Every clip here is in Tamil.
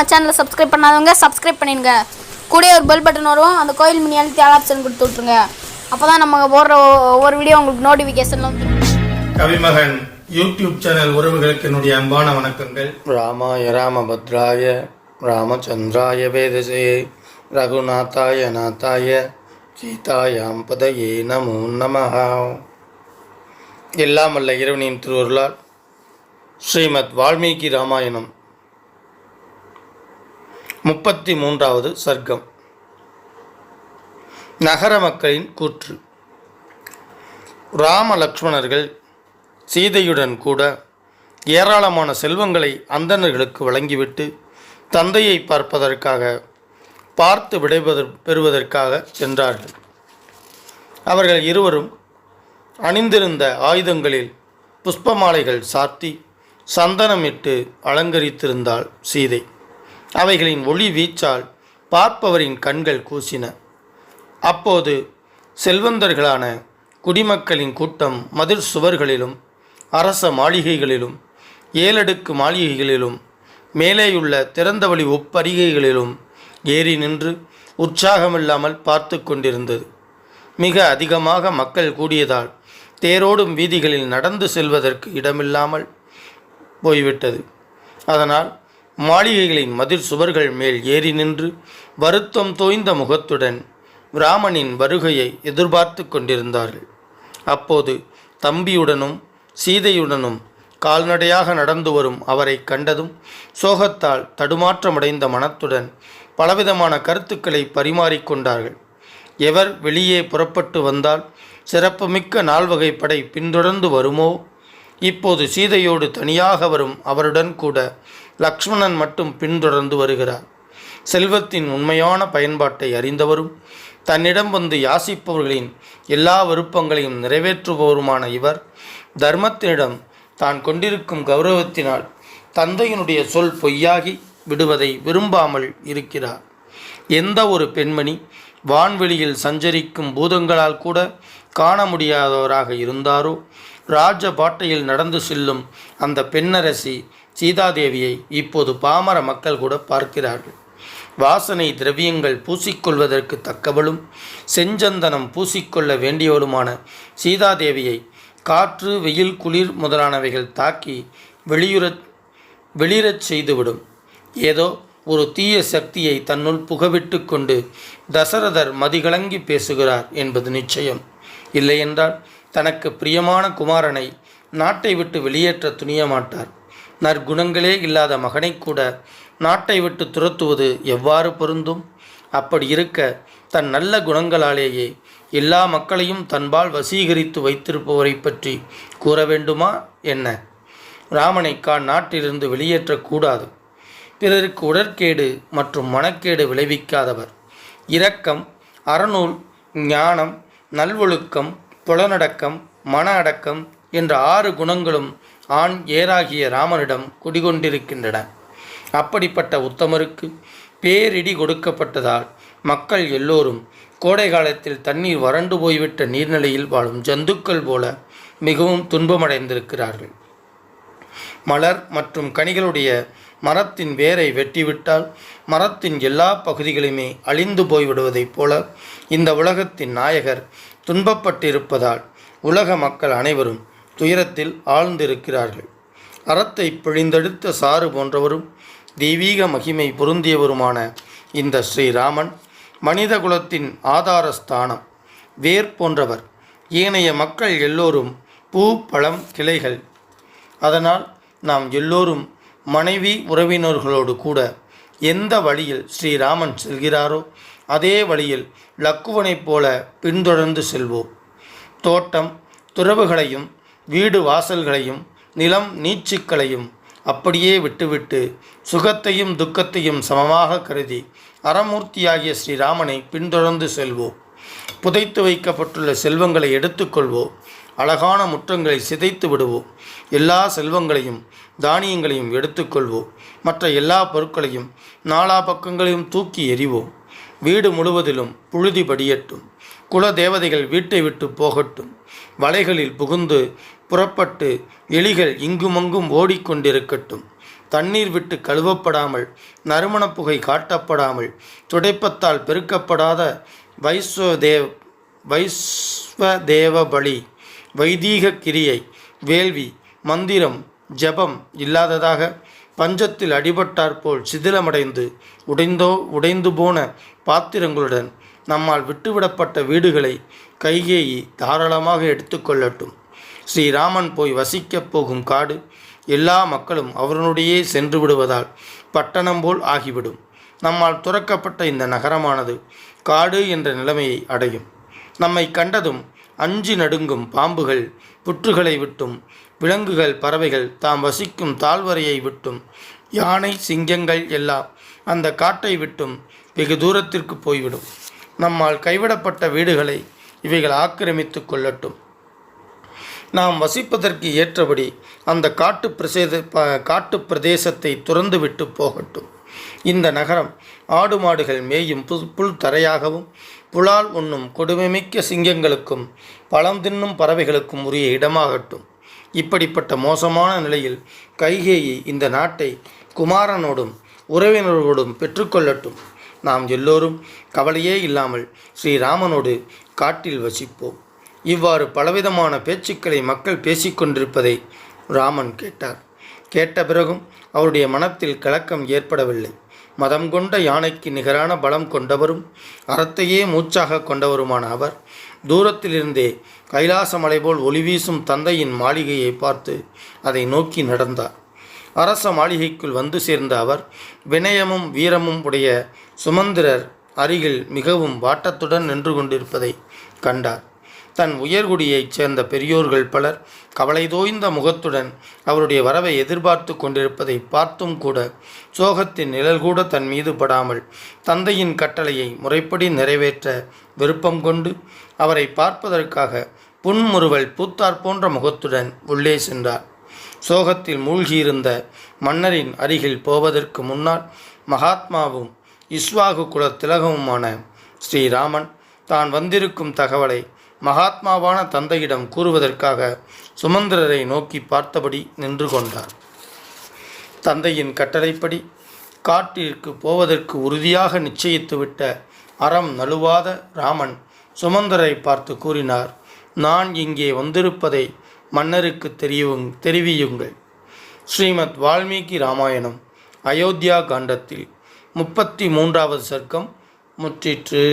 நம்ம சேனலை சப்ஸ்கிரைப் பண்ணாதவங்க சப்ஸ்கிரைப் பண்ணிடுங்க. கூட ஒரு பெல் பட்டன் வரும். அந்த கோயில் மணி அழுத்தி ஆல் ஆப்ஷன் கொடுத்து விட்ருங்க அப்போ தான் நம்ம போடுற ஒவ்வொரு வீடியோ உங்களுக்கு நோட்டிஃபிகேஷன் வந்து கவிமகன் யூடியூப் சேனல் உறவுகளுக்கு என்னுடைய அன்பான வணக்கங்கள். ராமாய ராமபத்ராய ராமச்சந்திராய வேதசே ரகுநாத்தாய நாத்தாய சீதாயாம் பதயே நமோ நமஹ. எல்லாம் வல்ல இறைவனின் திருவருளால் ஸ்ரீமத் வால்மீகி ராமாயணம். முப்பத்தி மூன்றாவது சர்க்கம். நகர மக்களின் கூற்று. ராம லக்ஷ்மணர்கள் சீதையுடன் கூட ஏராளமான செல்வங்களை அந்தணர்களுக்கு வழங்கிவிட்டு தந்தையை பார்ப்பதற்காக பார்த்து விடைபெற பெறுவதற்காக சென்றார்கள். அவர்கள் இருவரும் அணிந்திருந்த ஆயுதங்களில் புஷ்பமாலைகள் சாத்தி சந்தனமிட்டு அலங்கரித்திருந்தாள் சீதை. அவைகளின் ஒளி வீச்சால் பார்ப்பவரின் கண்கள் கூசின. அப்போது செல்வந்தர்களான குடிமக்களின் கூட்டம் மதில் சுவர்களிலும் அரச மாளிகைகளிலும் ஏழடுக்கு மாளிகைகளிலும் மேலேயுள்ள திறந்தவழி ஒப்பரிகைகளிலும் ஏறி நின்று உற்சாகமில்லாமல் பார்த்து கொண்டிருந்தது. மிக அதிகமாக மக்கள் கூடியதால் தேரோடும் வீதிகளில் நடந்து செல்வதற்கு இடமில்லாமல் போய்விட்டது. அதனால் மாளிகைகளின் மதில் சுவர்கள் மேல் ஏறி நின்று வருத்தம் தோய்ந்த முகத்துடன் ராமனின் வருகையை எதிர்பார்த்து கொண்டிருந்தார்கள். அப்போது தம்பியுடனும் சீதையுடனும் கால்நடையாக நடந்து வரும் அவரை கண்டதும் சோகத்தால் தடுமாற்றமடைந்த மனத்துடன் பலவிதமான கருத்துக்களை பரிமாறிக்கொண்டார்கள் எவர் வெளியே புறப்பட்டு வந்தால் சிறப்புமிக்க நால்வகை படை பின்தொடர்ந்து வருமோ? இப்போது சீதையோடு தனியாக வரும் அவருடன் கூட லக்ஷ்மணன் மட்டும் பின்தொடர்ந்து வருகிறார். செல்வத்தின் உண்மையான பயன்பாட்டை அறிந்தவரும் தன்னிடம் வந்து யாசிப்பவர்களின் எல்லா விருப்பங்களையும் நிறைவேற்றுபவருமான இவர் தர்மத்தினிடம் தான் கொண்டிருக்கும் கௌரவத்தினால் தந்தையினுடைய சொல் பொய்யாகி விடுவதை விரும்பாமல் இருக்கிறார். எந்த ஒரு பெண்மணி வான்வெளியில் சஞ்சரிக்கும் பூதங்களால் கூட காண முடியாதவராக இருந்தாரோ ராஜபாட்டையில் நடந்து செல்லும் அந்த பெண்ணரசி சீதாதேவியை இப்போது பாமர மக்கள் கூட பார்க்கிறார்கள். வாசனை திரவியங்கள் பூசிக்கொள்வதற்கு தக்கவளும் செஞ்சந்தனம் பூசிக்கொள்ள வேண்டியவளுமான சீதாதேவியை காற்று வெயில் குளிர் முதலானவைகள் தாக்கி வெளியுறச் வெளியிறச் செய்துவிடும். ஏதோ ஒரு தீய சக்தியை தன்னுள் புகவிட்டு கொண்டு தசரதர் மதிகலங்கி பேசுகிறார் என்பது நிச்சயம். இல்லையென்றால் தனக்கு பிரியமான குமாரனை நாட்டை விட்டு வெளியேற்ற துணிய மாட்டார் நற்குணங்களே இல்லாத மகனை கூட நாட்டை விட்டு துரத்துவது எவ்வாறு பொருந்தும்? அப்படி இருக்க தன் நல்ல குணங்களாலேயே எல்லா மக்களையும் தன்பால் வசீகரித்து வைத்திருப்பவரை பற்றி கூற வேண்டுமா என்ன? ராமனை கான் நாட்டிலிருந்து வெளியேற்றக்கூடாது. பிறருக்கு உடற்கேடு மற்றும் மனக்கேடு விளைவிக்காதவர். இரக்கம் அறநூல் ஞானம் நல்வொழுக்கம் புலனடக்கம் மன அடக்கம் என்ற ஆறு குணங்களும் ஆண் ஏராகிய ராமனிடம் குடிகொண்டிருக்கின்றன. அப்படிப்பட்ட உத்தமருக்கு பேரிடி கொடுக்கப்பட்டதால் மக்கள் எல்லோரும் கோடை காலத்தில் தண்ணீர் வறண்டு போய்விட்ட நீர்நிலையில் வாழும் ஜந்துக்கள் போல மிகவும் துன்பமடைந்திருக்கிறார்கள். மலர் மற்றும் கனிகளுடைய மரத்தின் வேரை வெட்டிவிட்டால் மரத்தின் எல்லா பகுதிகளுமே அழிந்து போய்விடுவதைப் போல இந்த உலகத்தின் நாயகர் துன்பப்பட்டிருப்பதால் உலக மக்கள் அனைவரும் துயரத்தில் ஆழ்ந்திருக்கிறார்கள். அறத்தை பிழிந்தெடுத்த சாறு போன்றவரும் தெய்வீக மகிமை பொருந்தியவருமான இந்த ஸ்ரீராமன் மனித குலத்தின் ஆதாரஸ்தானம் வேர் போன்றவர் ஏனைய மக்கள் எல்லோரும் பூ பழம் கிளைகள். அதனால் நாம் எல்லோரும் மனைவி உறவினர்களோடு கூட எந்த வழியில் ஸ்ரீராமன் செல்கிறாரோ அதே வழியில் லக்குவனைப் போல பின்தொடர்ந்து செல்வோம். தோட்டம் துறவுகளையும் வீடு வாசல்களையும் நிலம் நீச்சுக்களையும் அப்படியே விட்டுவிட்டு சுகத்தையும் துக்கத்தையும் சமமாக கருதி அறமூர்த்தியாகிய ஸ்ரீராமனை பின்தொடர்ந்து செல்வோம் புதைத்து வைக்கப்பட்டுள்ள செல்வங்களை எடுத்துக்கொள்வோம் அழகான முற்றங்களை சிதைத்து விடுவோம் எல்லா செல்வங்களையும் தானியங்களையும் எடுத்துக்கொள்வோம் மற்ற எல்லா பொருட்களையும் நாலா பக்கங்களையும் தூக்கி எறிவோம் வீடு முழுவதிலும் புழுதி படியட்டும். குல தேவதைகள் வீட்டை விட்டு போகட்டும். வலைகளில் புகுந்து புறப்பட்டு எலிகள் இங்குமங்கும் ஓடிக்கொண்டிருக்கட்டும். தண்ணீர் விட்டு கழுவப்படாமல் நறுமணப் புகை காட்டப்படாமல் துடைப்பத்தால் பெருக்கப்படாத வைஸ்வதேவ் வைஸ்வதேவ பலி வைதீக கிரியை வேள்வி மந்திரம் ஜெபம் இல்லாததாக பஞ்சத்தில் அடிபட்டாற்போல் சிதிலமடைந்து உடைந்தோ உடைந்து போன பாத்திரங்களுடன் நம்மால் விட்டுவிடப்பட்ட வீடுகளை கைகேயி தாராளமாக எடுத்துக்கொள்ளட்டும். ஸ்ரீராமன் போய் வசிக்கப் போகும் காடு எல்லா மக்களும் அவருடைய சென்று விடுவதால் பட்டணம் போல் ஆகிவிடும். நம்மால் துறக்கப்பட்ட இந்த நகரமானது காடு என்ற நிலைமையை அடையும். நம்மை கண்டதும் அஞ்சு நடுங்கும் பாம்புகள் புற்றுகளை விட்டும் விலங்குகள் பறவைகள் தாம் வசிக்கும் தாழ்வரையை விட்டும் யானை சிங்கங்கள் எல்லாம் அந்த காட்டை விட்டும் வெகு தூரத்திற்கு போய்விடும். நம்மால் கைவிடப்பட்ட வீடுகளை இவைகள் ஆக்கிரமித்து கொள்ளட்டும். நாம் வசிப்பதற்கு ஏற்றபடி அந்த காட்டு பிரசேத ப காட்டு பிரதேசத்தை துறந்துவிட்டு போகட்டும். இந்த நகரம் ஆடு மாடுகள் மேயும் புல் புல் தரையாகவும் புலால் உண்ணும் கொடுமைமிக்க சிங்கங்களுக்கும் பழம் தின்னும் பறவைகளுக்கும் உரிய இடமாகட்டும். இப்படிப்பட்ட மோசமான நிலையில் கைகேயி இந்த நாட்டை குமாரனோடும் உறவினர்களோடும் பெற்றுக்கொள்ளட்டும். நாம் எல்லோரும் கவலையே இல்லாமல் ஸ்ரீராமனோடு காட்டில் வசிப்போம். இவ்வாறு பலவிதமான பேச்சுக்களை மக்கள் பேசிக்கொண்டிருப்பதை ராமன் கேட்டார். கேட்ட பிறகும் அவருடைய மனத்தில் கலக்கம் ஏற்படவில்லை. மதம் கொண்ட யானைக்கு நிகரான பலம் கொண்டவரும் அறத்தையே மூச்சாக கொண்டவருமான அவர் தூரத்திலிருந்தே கைலாச மலை போல் ஒளி வீசும் தந்தையின் மாளிகையை பார்த்து அதை நோக்கி நடந்தார். அரச மாளிகைக்குள் வந்து சேர்ந்த அவர் வினயமும் வீரமும் உடைய சுமந்திரர் அருகில் மிகவும் வாட்டத்துடன் நின்று கொண்டிருப்பதை கண்டார். தன் உயர்குடியைச் சேர்ந்த பெரியோர்கள் பலர் கவலை தோய்ந்த முகத்துடன் அவருடைய வரவை எதிர்பார்த்து கொண்டிருப்பதை பார்த்தும் கூட சோகத்தின் நிழல் கூட தன் மீது படாமல் தந்தையின் கட்டளையை முறைப்படி நிறைவேற்ற விருப்பம் கொண்டு அவரை பார்ப்பதற்காக புன்முறுவல் பூத்தார் போன்ற முகத்துடன் உள்ளே சென்றார். சோகத்தில் மூழ்கியிருந்த மன்னரின் அருகில் போவதற்கு முன்னால் மகாத்மாவும் இஸ்வாகு குல திலகமுமான ஸ்ரீராமன் தான் வந்திருக்கும் தகவலை மகாத்மாவான தந்தையிடம் கூறுவதற்காக சுமந்திரரை நோக்கி பார்த்தபடி நின்று கொண்டார். தந்தையின் கட்டளைப்படி காட்டிற்கு போவதற்கு உறுதியாக நிச்சயித்துவிட்ட அறம் நழுவாத ராமன் சுமந்தரை பார்த்து கூறினார் நான் இங்கே வந்திருப்பதை மன்னருக்கு தெரியுங் தெரிவியுங்கள். ஸ்ரீமத் வால்மீகி ராமாயணம் அயோத்தியா காண்டத்தில் முப்பத்தி மூன்றாவது சர்க்கம் முற்றிற்று.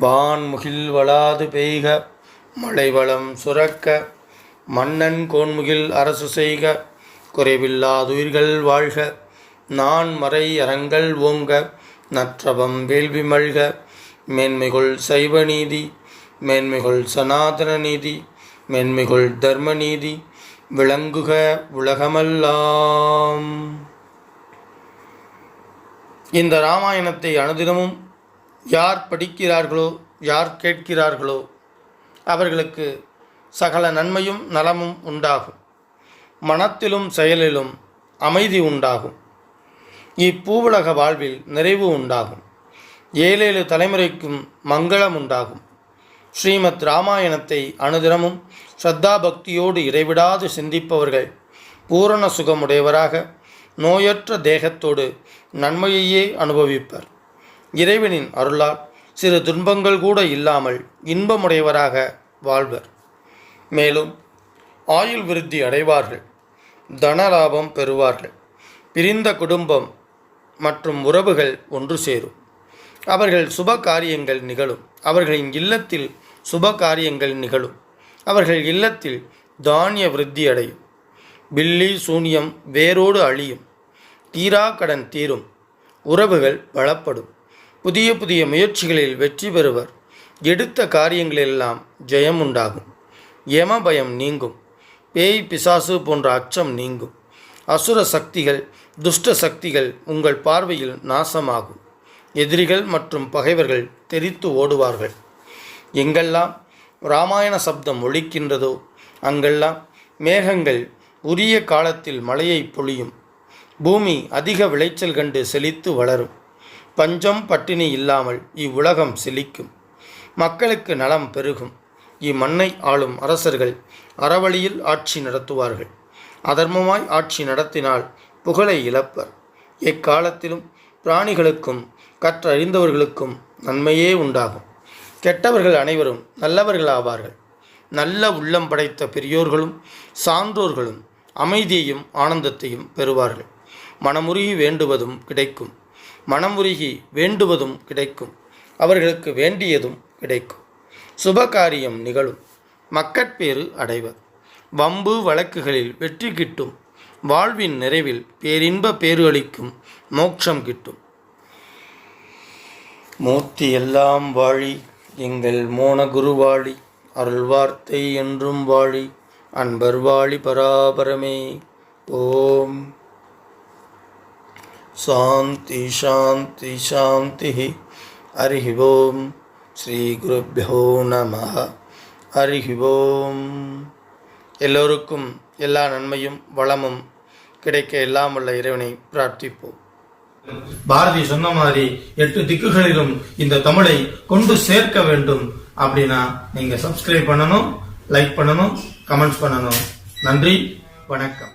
வான்முகில் வளாது பெய்க மலைவளம் சுரக்க மன்னன் கோன்முகில் அரசு செய்க குறைவில்லாதுயிர்கள் வாழ்க நான் மறை அறங்கள் ஓங்க நற்றவம் வேள்வி மல்க மேன்மைகொள் சைவ நீதி மேன்மைகொள் சனாதன நீதி மேன்மைகொள் தர்ம நீதி விளங்குக உலகமல்லாம். இந்த ராமாயணத்தை அனுதினமும் யார் படிக்கிறார்களோ யார் கேட்கிறார்களோ அவர்களுக்கு சகல நன்மையும் நலமும் உண்டாகும். மனத்திலும் செயலிலும் அமைதி உண்டாகும். இப்பூவுலக வாழ்வில் நிறைவு உண்டாகும். ஏழேழு தலைமுறைக்கும் மங்களம் உண்டாகும். ஸ்ரீமத் ராமாயணத்தை அனுதினமும் ஸ்ரத்தா பக்தியோடு இடைவிடாது சிந்திப்பவர்கள் பூரண சுகமுடையவராக நோயற்ற தேகத்தோடு நன்மையையே அனுபவிப்பர். இறைவனின் அருளால் சிறு துன்பங்கள் கூட இல்லாமல் இன்பமுடையவராக வாழ்வர். மேலும் ஆயுள் விருத்தி அடைவார்கள் தனலாபம் பெறுவார்கள் பிரிந்த குடும்பம் மற்றும் உறவுகள் ஒன்று சேரும். அவர்கள் சுப காரியங்கள் நிகழும். அவர்களின் இல்லத்தில் சுப காரியங்கள் நிகழும். அவர்கள் இல்லத்தில் தானிய விருத்தி அடையும். பில்லி சூனியம் வேரோடு அழியும். தீரா கடன் தீரும். உறவுகள் வளப்படும். புதிய புதிய முயற்சிகளில் வெற்றி பெறுவர். எடுத்த காரியங்களெல்லாம் ஜெயம் உண்டாகும் யம பயம் நீங்கும். பேய் பிசாசு போன்ற அச்சம் நீங்கும். அசுர சக்திகள் துஷ்ட சக்திகள் உங்கள் பார்வையில் நாசமாகும். எதிரிகள் மற்றும் பகைவர்கள் தெரித்து ஓடுவார்கள். எங்கெல்லாம் இராமாயண சப்தம் ஒழிக்கின்றதோ அங்கெல்லாம் மேகங்கள் உரிய காலத்தில் மழையை பொழியும். பூமி அதிக விளைச்சல் கண்டு செழித்து வளரும். பஞ்சம் பட்டினி இல்லாமல் இவ்வுலகம் செழிக்கும். மக்களுக்கு நலம் பெருகும். இம்மண்ணை ஆளும் அரசர்கள் அறவழியில் ஆட்சி நடத்துவார்கள். அதர்மமாய் ஆட்சி நடத்தினால் புகழை இழப்பர். எக்காலத்திலும் பிராணிகளுக்கும் கற்றறிந்தவர்களுக்கும் நன்மையே உண்டாகும். கெட்டவர்கள் அனைவரும் நல்லவர்களாவார்கள். நல்ல உள்ளம் படைத்த பெரியோர்களும் சான்றோர்களும் அமைதியையும் ஆனந்தத்தையும் பெறுவார்கள். மனமுருகி வேண்டுவதும் கிடைக்கும். மனமுருகி வேண்டுவதும் கிடைக்கும். அவர்களுக்கு வேண்டியதும் கிடைக்கும். சுபகாரியம் நிகழும். மக்கட்பேறு அடைவர். வம்பு வழக்குகளில் வெற்றி கிட்டும். வாழ்வின் நிறைவில் பேரின்ப பேரு அளிக்கும். மோட்சம் கிட்டும். மூர்த்தி எல்லாம் வாழி எங்கள் மோன குருவாழி அருள் வார்த்தை என்றும் வாழி அன்பர் வாழி பராபரமே. ஓம். சாந்தி சாந்தி சாந்தி ஹரி ஓம் ஸ்ரீ குருப்பியோ நம ஹரி ஓம் எல்லோருக்கும் எல்லா நன்மையும் வளமும் கிடைக்க எல்லாம் உள்ள இறைவனை பிரார்த்திப்போம். பாரதி சொன்ன மாதிரி எட்டு திக்குகளிலும் இந்த தமிழை கொண்டு சேர்க்க வேண்டும் அப்படின்னா நீங்க சப்ஸ்கிரைப் பண்ணணும் லைக் பண்ணணும் கமெண்ட்ஸ் பண்ணணும். நன்றி வணக்கம்.